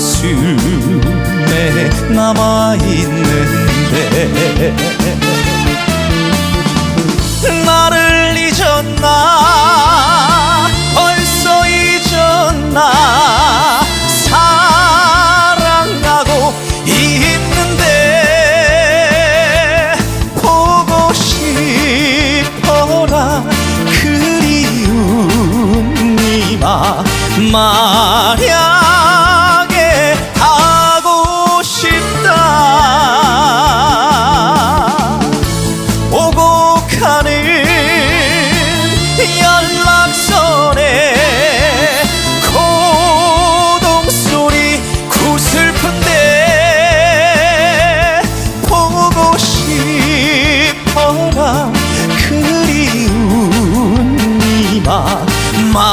가슴에 남아있는데. 나를 잊었나? 벌써 잊었나? 사랑하고 있는데 보고 싶어라. 그리움이 마, 마. มา